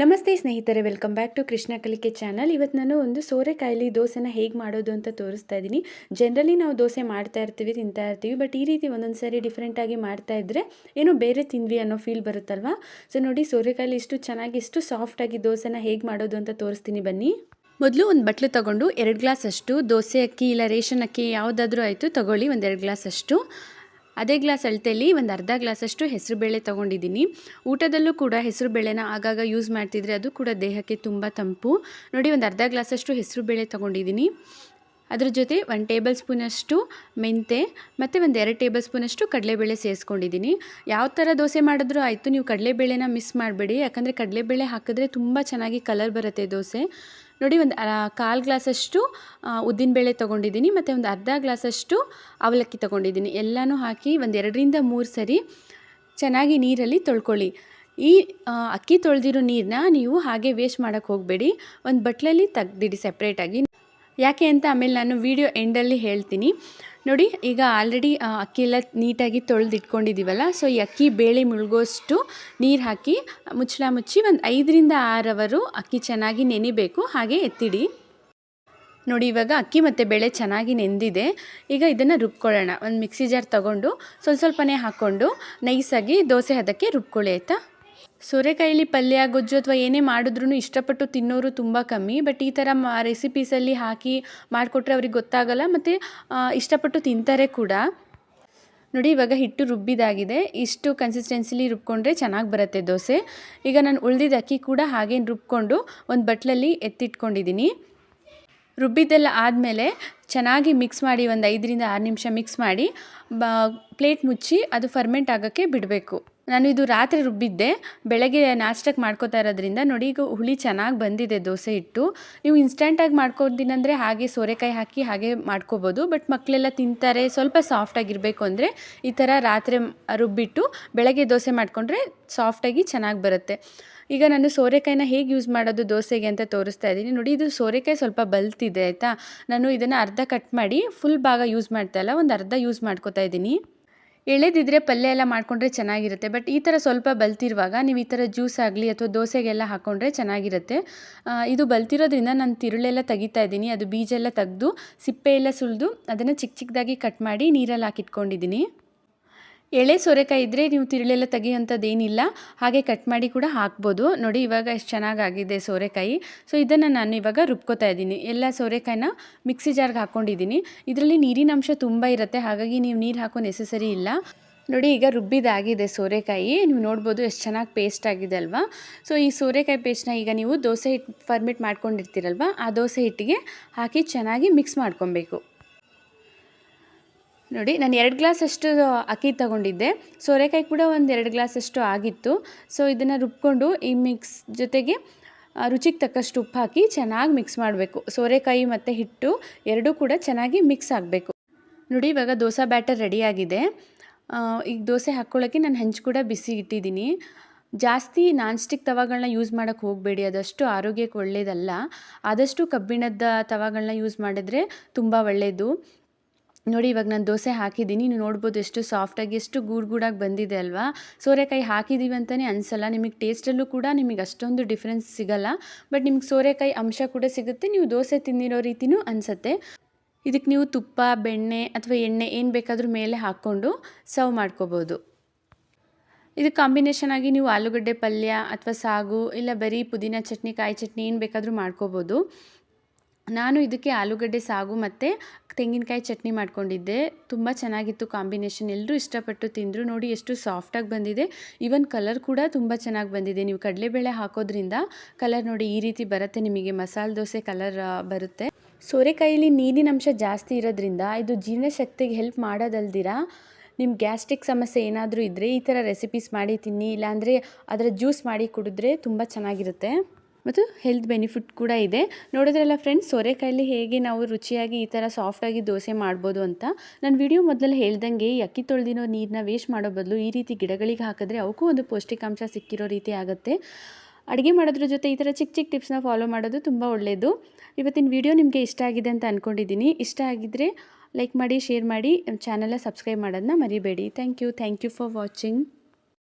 ನಮಸ್ತೆ ಸ್ನೇಹಿತರೆ welcome back to Krishna ಕಲಿಕೆ ಚಾನಲ್ ಇವತ್ತು ನಾನು ಒಂದು ಸೋರೆಕಾಯಿಲಿ ದೋಸೆನ ಹೇಗೆ ಮಾಡೋದು ಅಂತ ತೋರಿಸ್ತಾ ಇದ್ದೀನಿ ಜನರಲಿ ನಾವು ದೋಸೆ ಮಾಡ್ತಾ ಇರ್ತೀವಿ, ತಿಂತಾ ಇರ್ತೀವಿ ಬಟ್ ಈ ರೀತಿ ಒಂದೊಂದು ಸಾರಿ ಡಿಫ್ರೆಂಟಾಗಿ ಮಾಡ್ತಾ ಇದ್ದರೆ ಏನೋ ಬೇರೆ ತಿಂದ್ವಿ ಅನ್ನೋ ಫೀಲ್ ಬರುತ್ತಲ್ವಾ? ಸೊ ನೋಡಿ, ಸೋರೆಕಾಯಿಲಿ ಇಷ್ಟು ಚೆನ್ನಾಗಿ, ಇಷ್ಟು ಸಾಫ್ಟಾಗಿ ದೋಸೆನ ಹೇಗೆ ಮಾಡೋದು ಅಂತ ತೋರಿಸ್ತೀನಿ ಬನ್ನಿ. ಮೊದಲು ಒಂದು ಬಟ್ಲು ತಗೊಂಡು, ಎರಡು ಗ್ಲಾಸ್ ಅಷ್ಟು ದೋಸೆ ಅಕ್ಕಿ, ಇಲ್ಲ ರೇಷನ್ ಅಕ್ಕಿ ಯಾವುದಾದ್ರೂ ಆಯಿತು, ತಗೊಳ್ಳಿ ಒಂದು ಎರಡು ಗ್ಲಾಸ್ ಅಷ್ಟು. ಅದೇ ಗ್ಲಾಸ್ ಅಳತೆಯಲ್ಲಿ ಒಂದು ಅರ್ಧ ಗ್ಲಾಸಷ್ಟು ಹೆಸರುಬೇಳೆ ತೊಗೊಂಡಿದ್ದೀನಿ. ಊಟದಲ್ಲೂ ಕೂಡ ಹೆಸರುಬೇಳೆನ ಆಗಾಗ ಯೂಸ್ ಮಾಡ್ತಿದ್ರೆ ಅದು ಕೂಡ ದೇಹಕ್ಕೆ ತುಂಬ ತಂಪು. ನೋಡಿ ಒಂದು ಅರ್ಧ ಗ್ಲಾಸಷ್ಟು ಹೆಸರುಬೇಳೆ ತೊಗೊಂಡಿದ್ದೀನಿ. ಅದ್ರ ಜೊತೆ ಒಂದು ಟೇಬಲ್ ಸ್ಪೂನಷ್ಟು ಮೆಂತೆ, ಮತ್ತು ಒಂದು ಎರಡು ಟೇಬಲ್ ಸ್ಪೂನಷ್ಟು ಕಡಲೆಬೇಳೆ ಸೇರಿಸ್ಕೊಂಡಿದ್ದೀನಿ ಯಾವ ಥರ ದೋಸೆ ಮಾಡಿದ್ರೂ ಆಯಿತು, ನೀವು ಕಡಲೆಬೇಳೆನ ಮಿಸ್ ಮಾಡಬೇಡಿ. ಯಾಕಂದರೆ ಕಡಲೆಬೇಳೆ ಹಾಕಿದ್ರೆ ತುಂಬ ಚೆನ್ನಾಗಿ ಕಲರ್ ಬರುತ್ತೆ ದೋಸೆ. ನೋಡಿ ಒಂದು ಕಾಲು ಗ್ಲಾಸಷ್ಟು ಉದ್ದಿನಬೇಳೆ ತೊಗೊಂಡಿದ್ದೀನಿ ಮತ್ತು ಒಂದು ಅರ್ಧ ಗ್ಲಾಸಷ್ಟು ಅವಲಕ್ಕಿ ತೊಗೊಂಡಿದ್ದೀನಿ ಎಲ್ಲನೂ ಹಾಕಿ ಒಂದು ಎರಡರಿಂದ ಮೂರು ಸರಿ ಚೆನ್ನಾಗಿ ನೀರಲ್ಲಿ ತೊಳ್ಕೊಳ್ಳಿ. ಈ ಅಕ್ಕಿ ತೊಳೆದಿರೋ ನೀರನ್ನ ನೀವು ಹಾಗೆ ವೇಸ್ಟ್ ಮಾಡೋಕ್ಕೆ ಹೋಗಬೇಡಿ. ಒಂದು ಬಟ್ಲಲ್ಲಿ ತೆಗ್ದಿಡಿ ಸಪ್ರೇಟಾಗಿ ಯಾಕೆ ಅಂತ ಆಮೇಲೆ ನಾನು ವೀಡಿಯೋ ಎಂಡಲ್ಲಿ ಹೇಳ್ತೀನಿ. ನೋಡಿ, ಈಗ ಆಲ್ರೆಡಿ ಅಕ್ಕಿ ಎಲ್ಲ ನೀಟಾಗಿ ತೊಳೆದಿಟ್ಕೊಂಡಿದ್ದೀವಲ್ಲ ಸೊ ಈ ಅಕ್ಕಿ ಬೇಳೆ ಮುಳುಗೋಷ್ಟು ನೀರು ಹಾಕಿ ಮುಚ್ಚಳ ಮುಚ್ಚಿ ಒಂದು ಐದರಿಂದ ಆರವರು ಅಕ್ಕಿ ಚೆನ್ನಾಗಿ ನೆನಿಬೇಕು, ಹಾಗೆ ಎತ್ತಿಡಿ. ನೋಡಿ, ಇವಾಗ ಅಕ್ಕಿ ಮತ್ತು ಬೇಳೆ ಚೆನ್ನಾಗಿ ನೆಂದಿದೆ. ಈಗ ಇದನ್ನು ರುಬ್ಕೊಳ್ಳೋಣ. ಒಂದು ಮಿಕ್ಸಿ ಜಾರ್ ತೊಗೊಂಡು ಸ್ವಲ್ಪ ಸ್ವಲ್ಪನೇ ಹಾಕ್ಕೊಂಡು ನೈಸಾಗಿ ದೋಸೆ ಹದಕ್ಕೆ ರುಬ್ಕೊಳ್ಳಿ, ಆಯಿತಾ? ಸೋರೆಕಾಯಲ್ಲಿ ಪಲ್ಯ, ಗೊಜ್ಜು ಅಥವಾ ಏನೇ ಮಾಡಿದ್ರೂ ಇಷ್ಟಪಟ್ಟು ತಿನ್ನೋರು ತುಂಬ ಕಮ್ಮಿ. ಬಟ್ ಈ ಥರ ಮಾ ರೆಸಿಪೀಸಲ್ಲಿ ಹಾಕಿ ಮಾಡಿಕೊಟ್ರೆ ಅವ್ರಿಗೆ ಗೊತ್ತಾಗಲ್ಲ. ಮತ್ತು ಇಷ್ಟಪಟ್ಟು ತಿಂತಾರೆ ಕೂಡ. ನೋಡಿ, ಇವಾಗ ಹಿಟ್ಟು ರುಬ್ಬಿದಾಗಿದೆ. ಇಷ್ಟು ಕನ್ಸಿಸ್ಟೆನ್ಸಿಲಿ ರುಬ್ಕೊಂಡ್ರೆ ಚೆನ್ನಾಗಿ ಬರುತ್ತೆ ದೋಸೆ. ಈಗ ನಾನು ಉಳಿದಿದ್ದ ಅಕ್ಕಿ ಕೂಡ ಹಾಗೇನು ರುಬ್ಕೊಂಡು ಒಂದು ಬಟ್ಲಲ್ಲಿ ಎತ್ತಿಟ್ಕೊಂಡಿದ್ದೀನಿ ರುಬ್ಬಿದ್ದೆಲ್ಲ ಆದಮೇಲೆ ಚೆನ್ನಾಗಿ ಮಿಕ್ಸ್ ಮಾಡಿ ಒಂದು ಐದರಿಂದ ಆರು ನಿಮಿಷ ಮಿಕ್ಸ್ ಮಾಡಿ, ಬ ಪ್ಲೇಟ್ ಮುಚ್ಚಿ ಅದು ಫರ್ಮೆಂಟ್ ಆಗೋಕ್ಕೆ ಬಿಡಬೇಕು. ನಾನು ಇದು ರಾತ್ರಿ ರುಬ್ಬಿದ್ದೆ, ಬೆಳಗ್ಗೆ ನಾಷ್ಟಕ್ಕೆ ಮಾಡ್ಕೋತಾ ಇರೋದ್ರಿಂದ ನೋಡಿ ಈಗ ಹುಳಿ ಚೆನ್ನಾಗಿ ಬಂದಿದೆ ದೋಸೆ ಇಟ್ಟು ನೀವು ಇನ್ಸ್ಟಂಟಾಗಿ ಮಾಡ್ಕೊತೀನಂದರೆ ಹಾಗೆ ಸೋರೆಕಾಯಿ ಹಾಕಿ ಹಾಗೆ ಮಾಡ್ಕೋಬೋದು ಬಟ್ ಮಕ್ಕಳೆಲ್ಲ ತಿಂತಾರೆ, ಸ್ವಲ್ಪ ಸಾಫ್ಟಾಗಿರಬೇಕು ಅಂದರೆ ಈ ಥರ ರಾತ್ರಿ ರುಬ್ಬಿಟ್ಟು ಬೆಳಗ್ಗೆ ದೋಸೆ ಮಾಡಿಕೊಂಡ್ರೆ ಸಾಫ್ಟಾಗಿ ಚೆನ್ನಾಗಿ ಬರುತ್ತೆ. ಈಗ ನಾನು ಸೋರೆಕಾಯಿನ ಹೇಗೆ ಯೂಸ್ ಮಾಡೋದು ದೋಸೆಗೆ ಅಂತ ತೋರಿಸ್ತಾ ಇದ್ದೀನಿ. ನೋಡಿ ಇದು ಸೋರೆಕಾಯಿ ಸ್ವಲ್ಪ ಬಲ್ತಿದೆ ಆಯಿತಾ? ನಾನು ಇದನ್ನು ಅರ್ಧ ಕಟ್ ಮಾಡಿ ಫುಲ್ ಭಾಗ ಯೂಸ್ ಮಾಡ್ತಾ ಇಲ್ಲ, ಒಂದು ಅರ್ಧ ಯೂಸ್ ಮಾಡ್ಕೋತಾ ಇದ್ದೀನಿ. ಎಳೆದಿದ್ರೆ ಪಲ್ಯ ಎಲ್ಲ ಮಾಡಿಕೊಂಡ್ರೆ ಚೆನ್ನಾಗಿರುತ್ತೆ. ಬಟ್ ಈ ಥರ ಸ್ವಲ್ಪ ಬಲ್ತಿರುವಾಗ ನೀವು ಈ ಥರ ಜ್ಯೂಸ್ ಆಗಲಿ ಅಥವಾ ದೋಸೆಗೆಲ್ಲ ಹಾಕ್ಕೊಂಡ್ರೆ ಚೆನ್ನಾಗಿರುತ್ತೆ. ಇದು ಬಲ್ತಿರೋದ್ರಿಂದ ನಾನು ತಿರುಳೆಲ್ಲ ತೆಗಿತಾ ಇದ್ದೀನಿ. ಅದು ಬೀಜ ಎಲ್ಲ ತೆಗೆದು ಸಿಪ್ಪೆ ಎಲ್ಲ ಸುಲಿದು ಅದನ್ನು ಚಿಕ್ಕ ಚಿಕ್ಕದಾಗಿ ಕಟ್ ಮಾಡಿ ನೀರಲ್ಲಿ ಹಾಕಿಟ್ಕೊಂಡಿದ್ದೀನಿ. ಎಳೆ ಸೋರೆಕಾಯಿ ಇದ್ದರೆ ನೀವು ತಿರುಳೆಲ್ಲ ತೆಗಿಯೋಂಥದ್ದು ಏನಿಲ್ಲ ಹಾಗೆ ಕಟ್ ಮಾಡಿ ಕೂಡ ಹಾಕ್ಬೋದು. ನೋಡಿ, ಇವಾಗ ಎಷ್ಟು ಚೆನ್ನಾಗಾಗಿದೆ ಸೋರೆಕಾಯಿ. ಸೊ ಇದನ್ನು ನಾನು ಇವಾಗ ರುಬ್ಕೋತಾ ಇದ್ದೀನಿ. ಎಲ್ಲ ಸೋರೆಕಾಯಿನ ಮಿಕ್ಸಿ ಜಾರ್ಗೆ ಹಾಕ್ಕೊಂಡಿದ್ದೀನಿ. ಇದರಲ್ಲಿ ನೀರಿನ ಅಂಶ ತುಂಬ ಇರುತ್ತೆ, ಹಾಗಾಗಿ ನೀವು ನೀರು ಹಾಕೋ ನೆಸೆಸರಿ ಇಲ್ಲ. ನೋಡಿ, ಈಗ ರುಬ್ಬಿದಾಗಿದೆ ಸೋರೆಕಾಯಿ. ನೀವು ನೋಡ್ಬೋದು ಎಷ್ಟು ಚೆನ್ನಾಗಿ ಪೇಸ್ಟ್ ಆಗಿದೆ ಅಲ್ವಾ? ಸೊ ಈ ಸೋರೆಕಾಯಿ ಪೇಸ್ಟ್ನ ಈಗ ನೀವು ದೋಸೆ ಹಿಟ್ಟು ಫರ್ಮಿಟ್ ಮಾಡ್ಕೊಂಡಿರ್ತೀರಲ್ವ? ಆ ದೋಸೆ ಹಿಟ್ಟಿಗೆ ಹಾಕಿ ಚೆನ್ನಾಗಿ ಮಿಕ್ಸ್ ಮಾಡ್ಕೊಬೇಕು. ನೋಡಿ, ನಾನು ಎರಡು ಗ್ಲಾಸಷ್ಟು ಅಕ್ಕಿ ತಗೊಂಡಿದ್ದೆ. ಸೋರೆಕಾಯಿ ಕೂಡ ಒಂದು ಎರಡು ಗ್ಲಾಸಷ್ಟು ಆಗಿತ್ತು. ಸೊ ಇದನ್ನು ರುಬ್ಕೊಂಡು ಈ ಮಿಕ್ಸ್ ಜೊತೆಗೆ ರುಚಿಗೆ ತಕ್ಕಷ್ಟು ಉಪ್ಪು ಹಾಕಿ ಚೆನ್ನಾಗಿ ಮಿಕ್ಸ್ ಮಾಡಬೇಕು. ಸೋರೆಕಾಯಿ ಮತ್ತು ಹಿಟ್ಟು ಎರಡೂ ಕೂಡ ಚೆನ್ನಾಗಿ ಮಿಕ್ಸ್ ಆಗಬೇಕು. ನೋಡಿ, ಇವಾಗ ದೋಸೆ ಬ್ಯಾಟರ್ ರೆಡಿಯಾಗಿದೆ ಈಗ ದೋಸೆ ಹಾಕ್ಕೊಳ್ಳೋಕ್ಕೆ ನಾನು ಹೆಂಚು ಕೂಡ ಬಿಸಿ ಇಟ್ಟಿದ್ದೀನಿ. ಜಾಸ್ತಿ ನಾನ್ ಸ್ಟಿಕ್ ತವಾಗಳನ್ನ ಯೂಸ್ ಮಾಡೋಕ್ಕೆ ಹೋಗಬೇಡಿ. ಅದಷ್ಟು ಆರೋಗ್ಯಕ್ಕೆ ಒಳ್ಳೆಯದಲ್ಲ ಆದಷ್ಟು ಕಬ್ಬಿಣದ ತವಾಗಳನ್ನ ಯೂಸ್ ಮಾಡಿದ್ರೆ ತುಂಬ ಒಳ್ಳೆಯದು ನೋಡಿ, ಇವಾಗ ನಾನು ದೋಸೆ ಹಾಕಿದ್ದೀನಿ ನೀವು ನೋಡ್ಬೋದು ಎಷ್ಟು ಸಾಫ್ಟಾಗಿ ಎಷ್ಟು ಗೂಡು ಗೂಡಾಗಿ ಬಂದಿದೆ ಅಲ್ವಾ? ಸೋರೆಕಾಯಿ ಹಾಕಿದ್ದೀವಿ ಅಂತಲೇ ಅನಿಸಲ್ಲ. ನಿಮಗೆ ಟೇಸ್ಟಲ್ಲೂ ಕೂಡ ನಿಮಗೆ ಅಷ್ಟೊಂದು ಡಿಫ್ರೆನ್ಸ್ ಸಿಗಲ್ಲ. ಬಟ್ ನಿಮ್ಗೆ ಸೋರೆಕಾಯಿ ಅಂಶ ಕೂಡ ಸಿಗುತ್ತೆ. ನೀವು ದೋಸೆ ತಿಂದಿರೋ ರೀತಿಯೂ ಅನಿಸುತ್ತೆ. ಇದಕ್ಕೆ ನೀವು ತುಪ್ಪ, ಬೆಣ್ಣೆ ಅಥವಾ ಎಣ್ಣೆ ಏನು ಬೇಕಾದರೂ ಮೇಲೆ ಹಾಕ್ಕೊಂಡು ಸರ್ವ್ ಮಾಡ್ಕೋಬೋದು. ಇದು ಕಾಂಬಿನೇಷನ್ ಆಗಿ ನೀವು ಆಲೂಗಡ್ಡೆ ಪಲ್ಯ ಅಥವಾ ಸಾಗು ಇಲ್ಲ ಬರೀ ಪುದೀನ ಚಟ್ನಿ, ಕಾಯಿ ಚಟ್ನಿ ಏನು ಬೇಕಾದರೂ ಮಾಡ್ಕೋಬೋದು. ನಾನು ಇದಕ್ಕೆ ಆಲೂಗಡ್ಡೆ, ಸಾಗು ಮತ್ತು ತೆಂಗಿನಕಾಯಿ ಚಟ್ನಿ ಮಾಡ್ಕೊಂಡಿದ್ದೆ. ತುಂಬ ಚೆನ್ನಾಗಿತ್ತು ಕಾಂಬಿನೇಷನ್. ಎಲ್ಲರೂ ಇಷ್ಟಪಟ್ಟು ತಿಂದರು. ನೋಡಿ ಎಷ್ಟು ಸಾಫ್ಟಾಗಿ ಬಂದಿದೆ. ಈವನ್ ಕಲರ್ ಕೂಡ ತುಂಬ ಚೆನ್ನಾಗಿ ಬಂದಿದೆ. ನೀವು ಕಡಲೆಬೇಳೆ ಹಾಕೋದ್ರಿಂದ ಕಲರ್ ನೋಡಿ ಈ ರೀತಿ ಬರುತ್ತೆ. ನಿಮಗೆ ಮಸಾಲೆ ದೋಸೆ ಕಲರ್ ಬರುತ್ತೆ. ಸೋರೆಕಾಯಿಲಿ ನೀರಿನ ಅಂಶ ಜಾಸ್ತಿ ಇರೋದ್ರಿಂದ ಇದು ಜೀರ್ಣಶಕ್ತಿಗೆ ಹೆಲ್ಪ್ ಮಾಡೋದಲ್ದಿರ ನಿಮ್ಮ ಗ್ಯಾಸ್ಟ್ರಿಕ್ ಸಮಸ್ಯೆ ಏನಾದರೂ ಇದ್ದರೆ ಈ ಥರ ರೆಸಿಪೀಸ್ ಮಾಡಿ ತಿನ್ನಿ. ಇಲ್ಲಾಂದರೆ ಅದರ ಜ್ಯೂಸ್ ಮಾಡಿ ಕುಡಿದ್ರೆ ತುಂಬ ಚೆನ್ನಾಗಿರುತ್ತೆ. ಮತ್ತು ಹೆಲ್ತ್ ಬೆನಿಫಿಟ್ ಕೂಡ ಇದೆ. ನೋಡಿದ್ರಲ್ಲ ಫ್ರೆಂಡ್ಸ್ ಸೋರೆಕಾಯಲ್ಲಿ ಹೇಗೆ ನಾವು ರುಚಿಯಾಗಿ ಈ ಥರ ಸಾಫ್ಟಾಗಿ ದೋಸೆ ಮಾಡ್ಬೋದು ಅಂತ? ನಾನು ವಿಡಿಯೋ ಮೊದಲಲ್ಲಿ ಹೇಳ್ದಂಗೆ ಅಕ್ಕಿ ತೊಳೆದಿರೋ ನೀರನ್ನ ವೇಸ್ಟ್ ಮಾಡೋ ಬದಲು ಈ ರೀತಿ ಗಿಡಗಳಿಗೆ ಹಾಕಿದ್ರೆ ಅವಕ್ಕೂ ಒಂದು ಪೌಷ್ಟಿಕಾಂಶ ಸಿಕ್ಕಿರೋ ರೀತಿ ಆಗುತ್ತೆ. ಅಡುಗೆ ಮಾಡೋದ್ರ ಜೊತೆ ಈ ಥರ ಚಿಕ್ಕ ಚಿಕ್ಕ ಟಿಪ್ಸ್ನ ಫಾಲೋ ಮಾಡೋದು ತುಂಬ ಒಳ್ಳೆಯದು ಇವತ್ತಿನ ವಿಡಿಯೋ ನಿಮಗೆ ಇಷ್ಟ ಆಗಿದೆ ಅಂತ ಅಂದ್ಕೊಂಡಿದ್ದೀನಿ ಇಷ್ಟ ಆಗಿದ್ದರೆ ಲೈಕ್ ಮಾಡಿ ಶೇರ್ ಮಾಡಿ ಚಾನಲ್ನ ಸಬ್ಸ್ಕ್ರೈಬ್ ಮಾಡೋದನ್ನ ಮರಿಬೇಡಿ. Thank you thank you for watching